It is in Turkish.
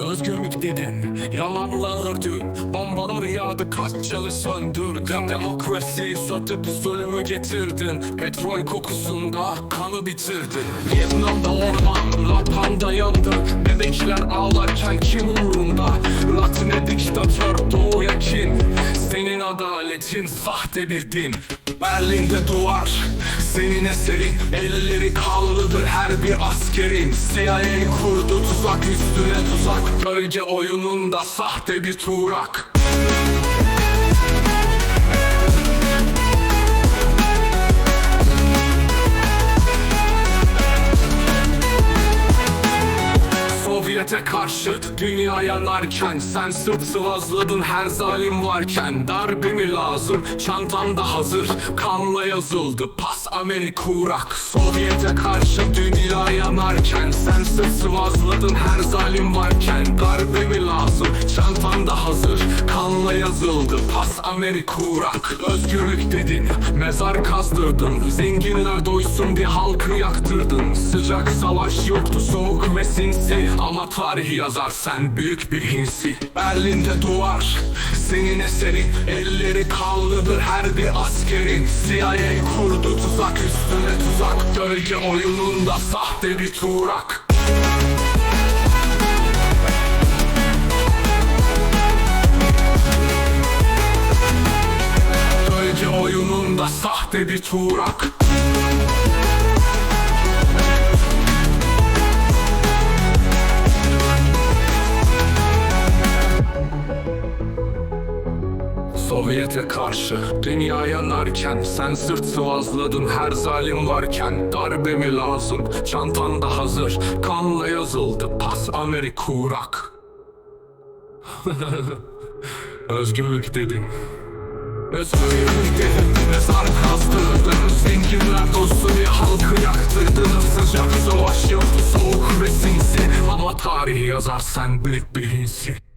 Özgürlük dedin, yalanlar ördün Bombalar yağdı, kaççalı söndürdün? Demokrasiyi satıp zulmü getirdin. Petrol kokusunda kanı bitirdin. Vietnam'da orman, Lapan'da yandı Bebekler ağlarken kim umurunda Latine diktatör doğuya kin Senin adaletin sahte bir din. Berlin'de duvar senin eserin Elleri kanlıdır her bir askerin. CIA kurdu tuzak üstüne tuzak. Bölge oyununda sahte bir tuğrak Sovyete karşı dünya yanarken Sen sırt sıvazladın her zalim varken. Darbe mi lazım? Çantamda hazır. Kanla yazıldı. Pas Amerikurak Sovyete karşı dünya yanarken Sen sırt sıvazladın her zalim varken. Darbe mi lazım? Çantamda hazır. Kanla yazıldı. Pas Amerikurak Özgürlük dedin. Mezar kazdırdın. Zenginler doysun diye halkı yaktırdın. Sıcak savaş yoktu soğuk ve sinsi. Ama tarih yazar sen büyük bir hinsi. Berlin'de duvar senin eserin. Elleri kanlıdır her bir askerin. CIA kurdu tuzak üstüne tuzak. Gölge oyununda sahte bir tuğrak. Gölge oyununda sahte bir tuğrak Sovyete karşı dünya yanarken Sen sırt sıvazladın. Her zalim varken Darbe mi lazım? Çantanda hazır Kanla yazıldı. Pas Amerikurak Özgürlük dedim. Özgürlük dedim. Mezar kazdırdın. Zenginler dostu diye halkı yaktırdın. Sıcak savaş yoktu soğuk ve sinsi. Ama tarihi yazar sen büyük bir hinsi